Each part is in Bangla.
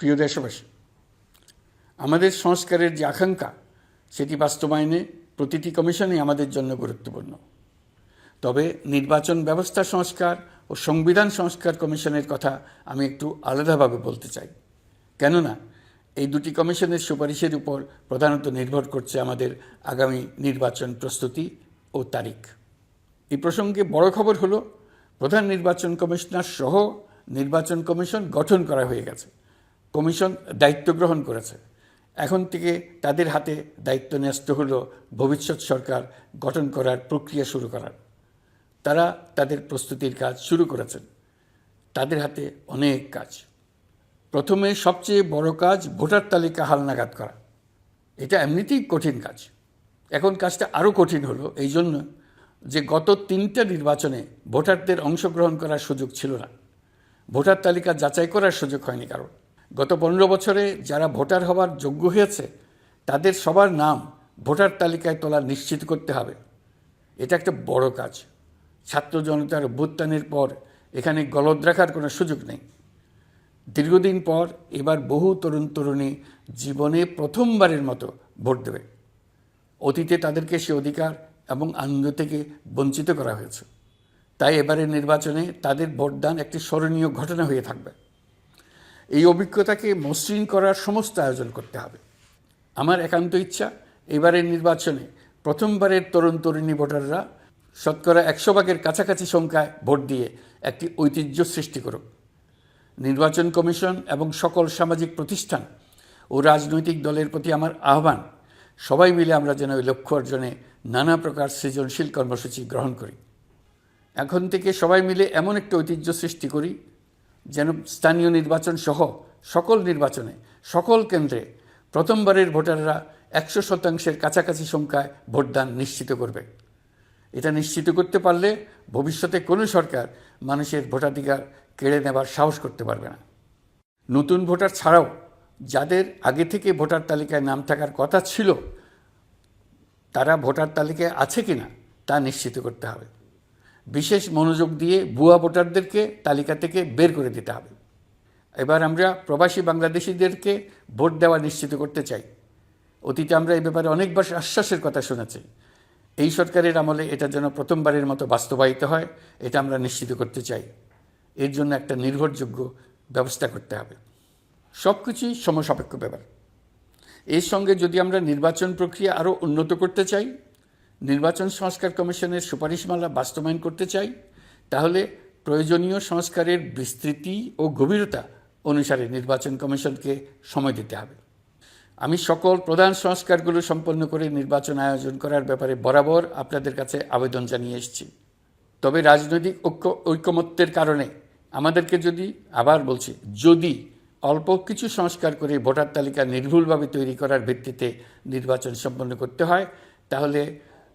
প্রিয় দেশবাসী, আমাদের সংস্কারের যে আকাঙ্ক্ষা, সেটি বাস্তবায়নে প্রতিটি কমিশনই আমাদের জন্য গুরুত্বপূর্ণ। তবে নির্বাচন ব্যবস্থা সংস্কার ও সংবিধান সংস্কার কমিশনের কথা আমি একটু আলাদাভাবে বলতে চাই। কেননা, এই দুটি কমিশনের সুপারিশের উপর প্রধানত নির্ভর করছে আমাদের আগামী নির্বাচন প্রস্তুতি ও তারিখ। এই প্রসঙ্গে বড় খবর হলো, প্রধান নির্বাচন কমিশনার সহ নির্বাচন কমিশন গঠন করা হয়ে গেছে। কমিশন দায়িত্ব গ্রহণ করেছে। এখন থেকে তাদের হাতে দায়িত্ব ন্যস্ত হল ভবিষ্যৎ সরকার গঠন করার প্রক্রিয়া শুরু করার। তারা তাদের প্রস্তুতির কাজ শুরু করেছেন। তাদের হাতে অনেক কাজ। প্রথমে সবচেয়ে বড় কাজ ভোটার তালিকা হালনাগাদ করা। এটা এমনিতেই কঠিন কাজ। এখন কাজটা আরও কঠিন হলো এই জন্য যে গত তিনটা নির্বাচনে ভোটারদের অংশগ্রহণ করার সুযোগ ছিল না। ভোটার তালিকা যাচাই করার সুযোগ হয়নি কারণ গত পনেরো বছরে যারা ভোটার হওয়ার যোগ্য হয়েছে, তাদের সবার নাম ভোটার তালিকায় তোলা নিশ্চিত করতে হবে। এটা একটা বড় কাজ। ছাত্র জনতার অভ্যুত্থানের পর এখানে গলদ রাখার কোনো সুযোগ নেই। দীর্ঘদিন পর এবার বহু তরুণ তরুণী জীবনে প্রথমবারের মতো ভোট দেবে। অতীতে তাদেরকে সে অধিকার এবং আনন্দ থেকে বঞ্চিত করা হয়েছে। তাই এবারের নির্বাচনে তাদের ভোটদান একটি স্মরণীয় ঘটনা হয়ে থাকবে। এই অভিজ্ঞতাকে মসৃণ করার সমস্ত আয়োজন করতে হবে। আমার একান্ত ইচ্ছা, এবারের নির্বাচনে প্রথমবারের তরুণ তরুণী ভোটাররা শতকরা একশো ভাগের কাছাকাছি সংখ্যায় ভোট দিয়ে একটি ঐতিহ্য সৃষ্টি করুক। নির্বাচন কমিশন এবং সকল সামাজিক প্রতিষ্ঠান ও রাজনৈতিক দলের প্রতি আমার আহ্বান, সবাই মিলে আমরা যেন ওই লক্ষ্য অর্জনে নানা প্রকার সৃজনশীল কর্মসূচি গ্রহণ করি। এখন থেকে সবাই মিলে এমন একটা ঐতিহ্য সৃষ্টি করি যেন স্থানীয় নির্বাচন সহ সকল নির্বাচনে, সকল কেন্দ্রে প্রথমবারের ভোটাররা একশো শতাংশের কাছাকাছি সংখ্যায় ভোটদান নিশ্চিত করবে। এটা নিশ্চিত করতে পারলে ভবিষ্যতে কোনো সরকার মানুষের ভোটাধিকার কেড়ে নেবার সাহস করতে পারবে না। নতুন ভোটার ছাড়াও যাদের আগে থেকে ভোটার তালিকায় নাম থাকার কথা ছিল, তারা ভোটার তালিকায় আছে কিনা তা নিশ্চিত করতে হবে। বিশেষ মনোযোগ দিয়ে ভুয়া ভোটারদেরকে তালিকা থেকে বের করে দিতে হবে। এবার আমরা প্রবাসী বাংলাদেশিদেরকে ভোট দেওয়া নিশ্চিত করতে চাই। অতীতে আমরা এই ব্যাপারে অনেকবার আশ্বাসের কথা শুনেছি। এই সরকারের আমলে এটা যেন প্রথমবারের মতো বাস্তবায়িত হয়, এটা আমরা নিশ্চিত করতে চাই। এর জন্য একটা নির্ভরযোগ্য ব্যবস্থা করতে হবে। সব কিছুই সমসাপেক্ষ ব্যাপার। এর সঙ্গে যদি আমরা নির্বাচন প্রক্রিয়া আরও উন্নত করতে চাই নির্বাচন সংস্কার কমিশনের সুপারিশমালা বাস্তবায়ন করতে চাই, তাহলে প্রয়োজনীয় সংস্কারের বিস্তৃতি ও গভীরতা অনুসারে নির্বাচন কমিশনকে সময় দিতে হবে। আমি সকল প্রধান সংস্কারগুলো সম্পন্ন করে নির্বাচন আয়োজন করার ব্যাপারে বরাবর আপনাদের কাছে আবেদন জানিয়ে এসেছি। তবে রাজনৈতিক ঐক্য ঐকমত্যের কারণে আমাদেরকে যদি, আবার বলছি, যদি অল্প কিছু সংস্কার করে ভোটার তালিকা নির্ভুলভাবে তৈরি করার ভিত্তিতে নির্বাচন সম্পন্ন করতে হয়, তাহলে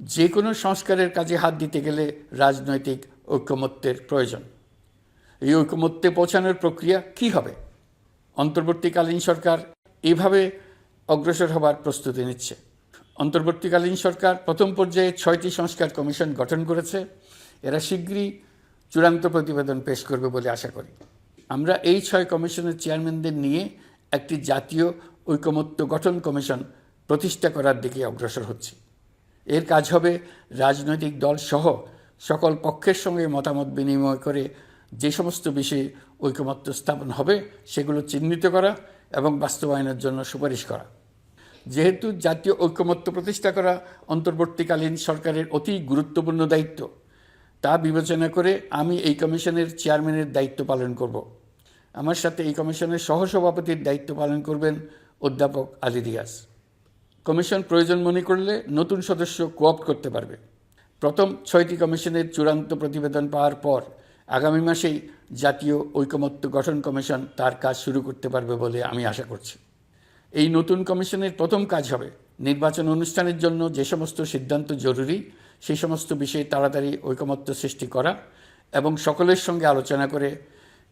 যে কোনো সংস্কারের কাজে হাত দিতে গেলে রাজনৈতিক ঐকমত্যের প্রয়োজন। এই ঐকমত্যে পৌঁছানোর প্রক্রিয়া কি হবে? অন্তর্বর্তীকালীন সরকার এভাবে অগ্রসর হবার প্রস্তুতি নিচ্ছে। অন্তর্বর্তীকালীন সরকার প্রথম পর্যায়ে ছয়টি সংস্কার কমিশন গঠন করেছে। এরা শীঘ্রই চূড়ান্ত প্রতিবেদন পেশ করবে বলে আশা করি। আমরা এই ছয় কমিশনের চেয়ারম্যানদের নিয়ে একটি জাতীয় ঐকমত্য গঠন কমিশন প্রতিষ্ঠা করার দিকে অগ্রসর হচ্ছে। এর কাজ হবে রাজনৈতিক দল সহ সকল পক্ষের সঙ্গে মতামত বিনিময় করে যে সমস্ত বিষয়ে ঐকমত্য স্থাপন হবে সেগুলো চিহ্নিত করা এবং বাস্তবায়নের জন্য সুপারিশ করা। যেহেতু জাতীয় ঐকমত্য প্রতিষ্ঠা করা অন্তর্বর্তীকালীন সরকারের অতি গুরুত্বপূর্ণ দায়িত্ব, তা বিবেচনা করে আমি এই কমিশনের চেয়ারম্যানের দায়িত্ব পালন করব। আমার সাথে এই কমিশনের সহসভাপতির দায়িত্ব পালন করবেন অধ্যাপক আলী রিয়াজ। কমিশন প্রয়োজন মনে করলে নতুন সদস্য কোঅপ্ট করতে পারবে। প্রথম ছয়টি কমিশনের চূড়ান্ত প্রতিবেদন পাওয়ার পর আগামী মাসেই জাতীয় ঐকমত্য গঠন কমিশন তার কাজ শুরু করতে পারবে বলে আমি আশা করছি। এই নতুন কমিশনের প্রথম কাজ হবে নির্বাচন অনুষ্ঠানের জন্য যে সমস্ত সিদ্ধান্ত জরুরি সেই সমস্ত বিষয়ে তাড়াতাড়ি ঐকমত্য সৃষ্টি করা এবং সকলের সঙ্গে আলোচনা করে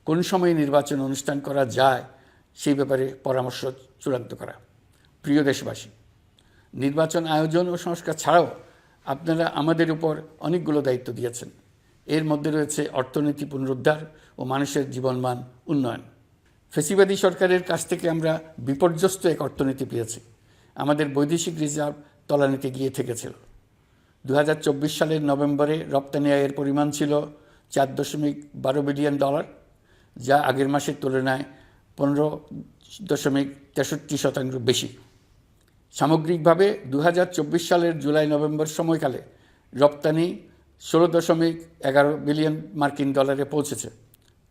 কোন সময়ে নির্বাচন অনুষ্ঠান করা যায় সেই ব্যাপারে পরামর্শ চূড়ান্ত করা। প্রিয় দেশবাসী নির্বাচন আয়োজন ও সংস্কার ছাড়াও আপনারা আমাদের উপর অনেকগুলো দায়িত্ব দিয়েছেন। এর মধ্যে রয়েছে অর্থনীতি পুনরুদ্ধার ও মানুষের জীবনমান উন্নয়ন। ফেসিবাদী সরকারের কাছ থেকে আমরা বিপর্যস্ত এক অর্থনীতি পেয়েছি। আমাদের বৈদেশিক রিজার্ভ তলানিতে গিয়ে থেকেছিল। দু হাজার চব্বিশ সালের নভেম্বরে রপ্তানি আয়ের পরিমাণ ছিল চার দশমিক বারো বিলিয়ন ডলার, যা আগের মাসের তুলনায় পনেরো দশমিক তেষট্টি শতাংশ বেশি। সামগ্রিকভাবে দু হাজার চব্বিশ সালের জুলাই নভেম্বর সময়কালে রপ্তানি ষোলো দশমিক এগারো বিলিয়ন মার্কিন ডলারে পৌঁছেছে।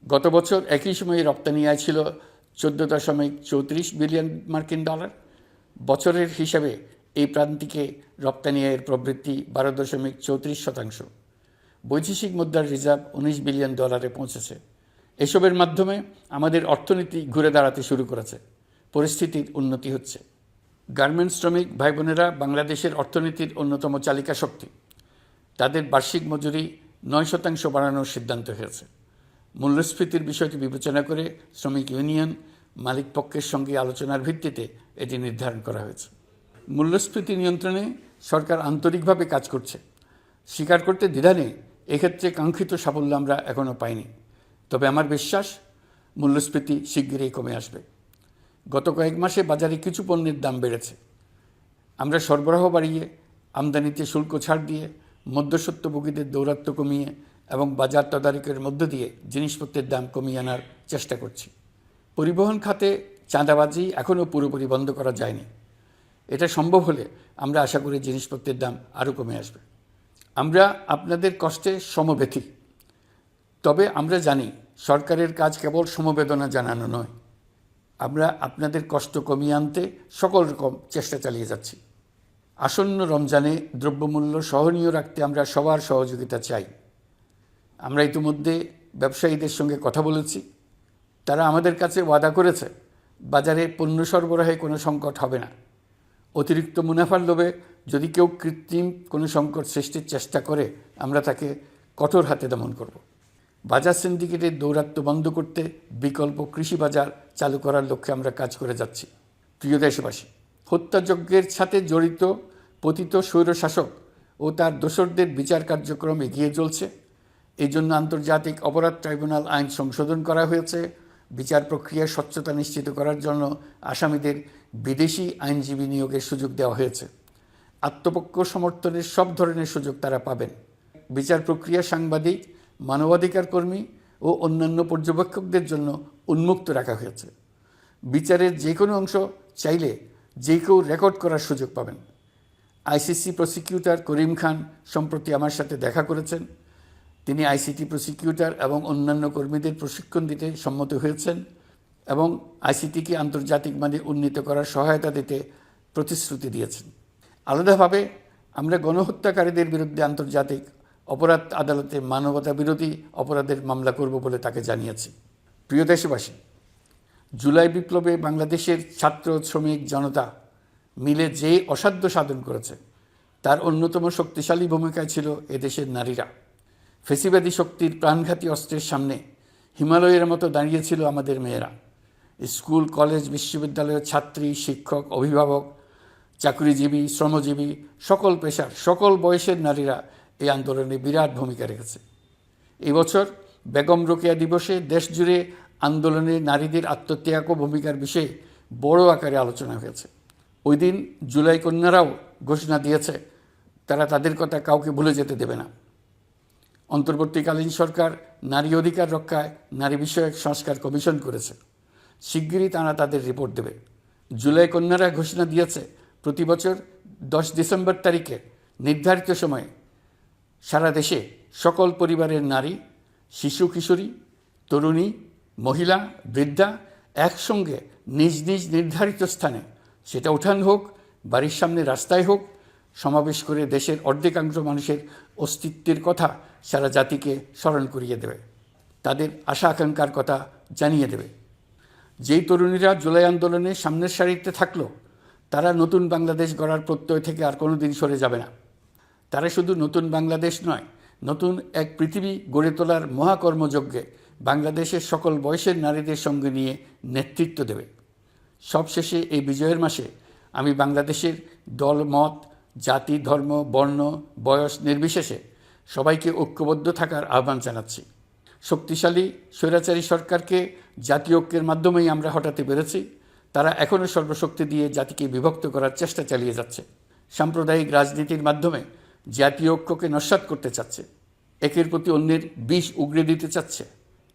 গত বছর একই সময়ে রপ্তানি আয় ছিল চোদ্দ দশমিক চৌত্রিশ বিলিয়ন মার্কিন ডলার। বছরের হিসাবে এই প্রান্তিকে রপ্তানি আয়ের প্রবৃদ্ধি বারো দশমিক চৌত্রিশ শতাংশ। বৈদেশিক মুদ্রার রিজার্ভ উনিশ বিলিয়ন ডলারে পৌঁছেছে। এসবের মাধ্যমে আমাদের অর্থনীতি ঘুরে দাঁড়াতে শুরু করেছে। পরিস্থিতির উন্নতি হচ্ছে। গার্মেন্টস শ্রমিক ভাই বোনেরা বাংলাদেশের অর্থনীতির অন্যতম চালিকা শক্তি। তাদের বার্ষিক মজুরি নয় শতাংশ বাড়ানোর সিদ্ধান্ত হয়েছে। মূল্যস্ফীতির বিষয়টি বিবেচনা করে শ্রমিক ইউনিয়ন মালিক পক্ষের সঙ্গে আলোচনার ভিত্তিতে এটি নির্ধারণ করা হয়েছে। মূল্যস্ফীতি নিয়ন্ত্রণে সরকার আন্তরিকভাবে কাজ করছে। স্বীকার করতে দ্বিধা নেই, এক্ষেত্রে কাঙ্ক্ষিত সাফল্য আমরা এখনও পাইনি। তবে আমার বিশ্বাস, মূল্যস্ফীতি শিগগিরই কমে আসবে। গত কয়েক মাসে বাজারে কিছু পণ্যের দাম বেড়েছে। আমরা সরবরাহ বাড়িয়ে, আমদানিতে শুল্ক ছাড় দিয়ে, মধ্যস্বত্বভোগীদের দৌরাত্ম্য কমিয়ে এবং বাজার তদারকির মধ্য দিয়ে জিনিসপত্রের দাম কমিয়ে আনার চেষ্টা করছি। পরিবহন খাতে চাঁদাবাজি এখনও পুরোপুরি বন্ধ করা যায়নি। এটা সম্ভব হলে আমরা আশা করি জিনিসপত্রের দাম আরও কমে আসবে। আমরা আপনাদের কষ্টে সমব্যথী তবে আমরা জানি সরকারের কাজ কেবল সমবেদনা জানানো নয়। আমরা আপনাদের কষ্ট কমিয়ে আনতে সকল রকম চেষ্টা চালিয়ে যাচ্ছি। আসন্ন রমজানে দ্রব্যমূল্য সহনীয় রাখতে আমরা সবার সহযোগিতা চাই। আমরা ইতিমধ্যে ব্যবসায়ীদের সঙ্গে কথা বলেছি। তারা আমাদের কাছে ওয়াদা করেছে, বাজারে পণ্য সরবরাহে কোনো সংকট হবে না। অতিরিক্ত মুনাফার লোভে যদি কেউ কৃত্রিম কোনো সংকট সৃষ্টির চেষ্টা করে, আমরা তাকে কঠোর হাতে দমন করব। বাজার সিন্ডিকেটের দৌরাত্ম্য বন্ধ করতে বিকল্প কৃষি বাজার চালু করার লক্ষ্যে আমরা কাজ করে যাচ্ছি। প্রিয় দেশবাসী, হত্যাযজ্ঞের সাথে জড়িত পতিত স্বৈরশাসক ও তার দোসরদের বিচার কার্যক্রম এগিয়ে চলছে। এই জন্য আন্তর্জাতিক অপরাধ ট্রাইব্যুনাল আইন সংশোধন করা হয়েছে। বিচার প্রক্রিয়ার স্বচ্ছতা নিশ্চিত করার জন্য আসামিদের বিদেশি আইনজীবী নিয়োগের সুযোগ দেওয়া হয়েছে। আত্মপক্ষ সমর্থনের সব ধরনের সুযোগ তারা পাবেন। বিচার প্রক্রিয়া সাংবাদিক মানবাধিকার কর্মী ও অন্যান্য পর্যবেক্ষকদের জন্য উন্মুক্ত রাখা হয়েছে। বিচারের যে কোনো অংশ চাইলে যে কেউ রেকর্ড করার সুযোগ পাবেন। আইসিসি প্রসিকিউটর করিম খান সম্প্রতি আমার সাথে দেখা করেছেন। তিনি আইসিটি প্রসিকিউটর এবং অন্যান্য কর্মীদের প্রশিক্ষণ দিতে সম্মত হয়েছেন এবং আইসিটিকে আন্তর্জাতিক মানে উন্নীত করার সহায়তা দিতে প্রতিশ্রুতি দিয়েছেন। আলাদাভাবে আমরা গণহত্যাকারীদের বিরুদ্ধে আন্তর্জাতিক অপরাধ আদালতে মানবতা বিরোধী অপরাধের মামলা করব বলে তাকে জানিয়েছি। প্রিয় দেশবাসী, জুলাই বিপ্লবে বাংলাদেশের ছাত্র, শ্রমিক, জনতা মিলে যে অসাধ্য সাধন করেছে, তার অন্যতম শক্তিশালী ভূমিকায় ছিল এদেশের নারীরা। ফেসিবাদী শক্তির প্রাণঘাতী অস্ত্রের সামনে হিমালয়ের মতো দাঁড়িয়েছিল আমাদের মেয়েরা। স্কুল, কলেজ, বিশ্ববিদ্যালয়ের ছাত্রী, শিক্ষক, অভিভাবক, চাকরিজীবী, শ্রমজীবী, সকল পেশার, সকল বয়সের নারীরা এই আন্দোলনে বিরাট ভূমিকা রেখেছে। এই বছর বেগম রোকেয়া দিবসে দেশজুড়ে আন্দোলনে নারীদের আত্মত্যাগ ও ভূমিকার বিষয়ে বড় আকারে আলোচনা হয়েছে। ওই দিন জুলাই কন্যারাও ঘোষণা দিয়েছে, তারা তাদের কথা কাউকে ভুলে যেতে দেবে না। অন্তর্বর্তীকালীন সরকার নারী অধিকার রক্ষায় নারী বিষয়ক সংস্কার কমিশন করেছে। শিগগিরই তারা তাদের রিপোর্ট দেবে। জুলাই কন্যারা ঘোষণা দিয়েছে, প্রতি বছর দশ ডিসেম্বর তারিখে নির্ধারিত সময়ে সারা দেশে সকল পরিবারের নারী, শিশু, কিশোরী, তরুণী, মহিলা, বৃদ্ধা একসঙ্গে নিজ নিজ নির্ধারিত স্থানে সেটা উঠান হোক, বাড়ির সামনে রাস্তায় হোক, সমাবেশ করে দেশের অর্ধেকাংশ মানুষের অস্তিত্বের কথা সারা জাতিকে স্মরণ করিয়ে দেবে। তাদের আশা আকাঙ্ক্ষার কথা জানিয়ে দেবে। যেই তরুণীরা জুলাই আন্দোলনে সামনের সারিতে থাকল, তারা নতুন বাংলাদেশ গড়ার প্রত্যয় থেকে আর কোনো দিন সরে যাবে না। তারা শুধু নতুন বাংলাদেশ নয়, নতুন এক পৃথিবী গড়ে তোলার মহাকর্মযজ্ঞে বাংলাদেশের সকল বয়সের নারীদের সঙ্গে নিয়ে নেতৃত্ব দেবে। সবশেষে এই বিজয়ের মাসে আমি বাংলাদেশের দল, মত, জাতি, ধর্ম, বর্ণ, বয়স নির্বিশেষে সবাইকে ঐক্যবদ্ধ থাকার আহ্বান জানাচ্ছি। শক্তিশালী স্বৈরাচারী সরকারকে জাতীয় ঐক্যের মাধ্যমেই আমরা হটাতে পেরেছি। তারা এখনও সর্বশক্তি দিয়ে জাতিকে বিভক্ত করার চেষ্টা চালিয়ে যাচ্ছে। সাম্প্রদায়িক রাজনীতির মাধ্যমে জাতীয় ঐক্যকে নস্বাত করতে চাচ্ছে, একের প্রতি অন্যের বিষ উগড়ে দিতে চাচ্ছে,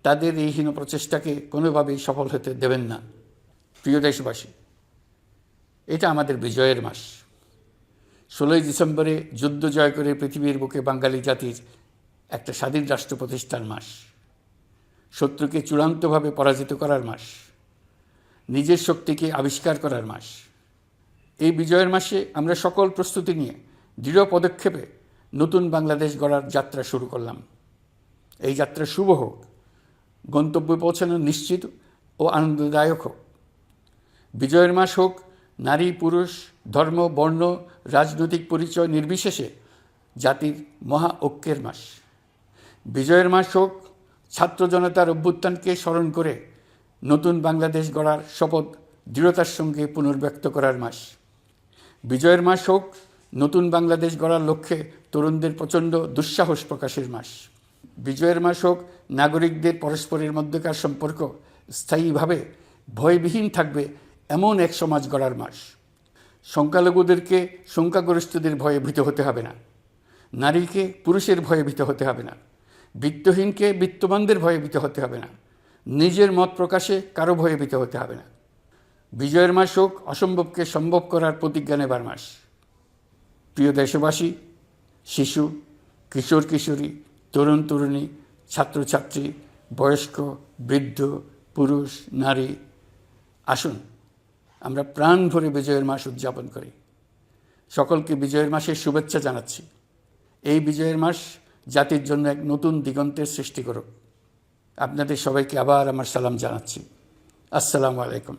তাদের এই হীন প্রচেষ্টাকে কোনোভাবেই সফল হতে দেবেন না। প্রিয় দেশবাসী, এটা আমাদের বিজয়ের মাস। ষোলোই ডিসেম্বরে যুদ্ধ জয় করে পৃথিবীর বুকে বাঙালি জাতির একটা স্বাধীন রাষ্ট্র প্রতিষ্ঠার মাস। শত্রুকে চূড়ান্তভাবে পরাজিত করার মাস। নিজের শক্তিকে আবিষ্কার করার মাস। এই বিজয়ের মাসে আমরা সকল প্রস্তুতি নিয়ে দৃঢ় পদক্ষেপে নতুন বাংলাদেশ গড়ার যাত্রা শুরু করলাম। এই যাত্রা শুভ হোক, গন্তব্যে পৌঁছানো নিশ্চিত ও আনন্দদায়ক হোক। বিজয়ের মাস হোক, নারী, পুরুষ, ধর্ম, বর্ণ, রাজনৈতিক পরিচয় নির্বিশেষে জাতির মহা ঐক্যের মাস। বিজয়ের মাস হোক, ছাত্র জনতার অভ্যুত্থানকে স্মরণ করে নতুন বাংলাদেশ গড়ার শপথ দৃঢ়তার সঙ্গে পুনর্ব্যক্ত করার মাস। বিজয়ের মাস হোক নতুন বাংলাদেশ গড়ার লক্ষ্যে তরুণদের প্রচণ্ড দুঃসাহস প্রকাশের মাস। বিজয়ের মাস হোক, নাগরিকদের পরস্পরের মধ্যকার সম্পর্ক স্থায়ীভাবে ভয়বিহীন থাকবে এমন এক সমাজ গড়ার মাস। সংখ্যালঘুদেরকে সংখ্যাগরিষ্ঠদের ভয়ে ভীত হতে হবে না। নারীকে পুরুষের ভয়ে ভীত হতে হবে না। বিত্তহীনকে বিত্তবানদের ভয়ে ভীত হতে হবে না। নিজের মত প্রকাশে কারও ভয়ে ভীত হতে হবে না। বিজয়ের মাস হোক, অসম্ভবকে সম্ভব করার প্রতিজ্ঞা নেবার মাস। প্রিয় দেশবাসী, শিশু, কিশোর, কিশোরী, তরুণ, তরুণী, ছাত্রছাত্রী, বয়স্ক, বৃদ্ধ, পুরুষ, নারী, আসুন আমরা প্রাণ ভরে বিজয়ের মাস উদযাপন করি। সকলকে বিজয়ের মাসের শুভেচ্ছা জানাচ্ছি। এই বিজয়ের মাস জাতির জন্য এক নতুন দিগন্তের সৃষ্টি করুক। আপনাদের সবাইকে আবার আমার সালাম জানাচ্ছি। আসসালামু আলাইকুম।